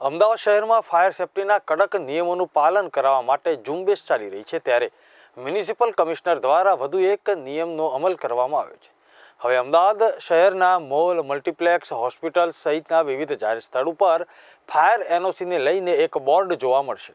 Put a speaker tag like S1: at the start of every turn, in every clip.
S1: અમદાવાદ શહેરમાં ફાયર સેફટીના કડક નિયમોનું પાલન કરાવવા માટે ઝુંબેશ ચાલી રહી છે ત્યારે મ્યુનિસિપલ કમિશનર દ્વારા વધુ એક નિયમનો અમલ કરવામાં આવ્યો છે. હવે અમદાવાદ શહેરના મોલ, મલ્ટીપ્લેક્સ, હોસ્પિટલ સહિતના વિવિધ જાહેર સ્થળ ઉપર ફાયર એનઓસીને લઈને એક બોર્ડ જોવા મળશે.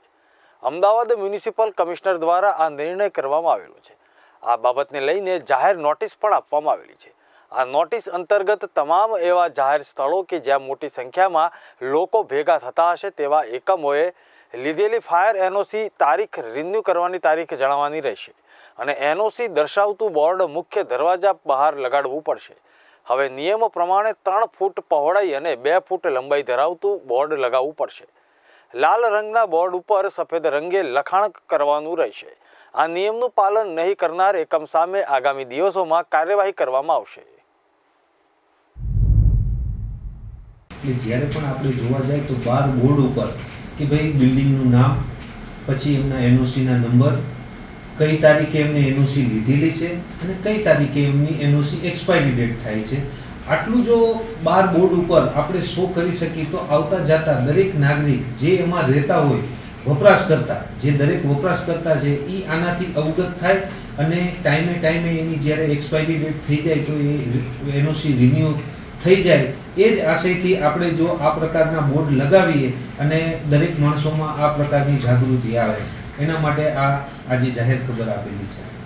S1: અમદાવાદ મ્યુનિસિપલ કમિશનર દ્વારા આ નિર્ણય કરવામાં આવેલો છે. આ બાબતને લઈને જાહેર નોટિસ પણ આપવામાં આવેલી છે. આ નોટિસ અંતર્ગત તમામ એવા જાહેર સ્થળો કે જ્યાં મોટી સંખ્યામાં લોકો ભેગા થતા હશે તેવા એકમોએ લીધેલી ફાયર એનઓસી તારીખ રિન્યૂ કરવાની તારીખ જણાવવાની રહેશે અને એનઓસી દર્શાવતું બોર્ડ મુખ્ય દરવાજા બહાર લગાડવું પડશે. હવે નિયમો પ્રમાણે ત્રણ ફૂટ પહોળાઈ અને બે ફૂટ લંબાઈ ધરાવતું બોર્ડ લગાવવું પડશે. લાલ રંગના બોર્ડ ઉપર સફેદ રંગે લખાણ કરવાનું રહેશે. આ નિયમનું પાલન નહીં કરનાર એકમ સામે આગામી દિવસોમાં કાર્યવાહી કરવામાં આવશે.
S2: એટલે જ્યારે પણ આપણે જોવા જાય તો બાર બોર્ડ ઉપર કે ભાઈ બિલ્ડિંગનું નામ, પછી એમના એનઓસીના નંબર, કઈ તારીખે એમને એનઓસી લીધેલી છે અને કઈ તારીખે એમની એનઓસી એક્સપાયરી ડેટ થાય છે. આટલું જો બાર બોર્ડ ઉપર આપણે શો કરી શકીએ તો આવતા જતા દરેક નાગરિક જે એમાં રહેતા હોય, વપરાશકર્તા, જે દરેક વપરાશકર્તા છે એ આનાથી અવગત થાય અને ટાઈમે ટાઈમે એની જ્યારે એક્સપાયરી ડેટ થઈ જાય તો એ એનઓસી રિન્યુ થઈ જાય, એ જ આશયથી આપણે જો આ પ્રકારના બોર્ડ લગાવીએ અને દરેક માણસોમાં આ પ્રકારની જાગૃતિ આવે, એના માટે આ આજે જાહેર ખબર આપેલી છે.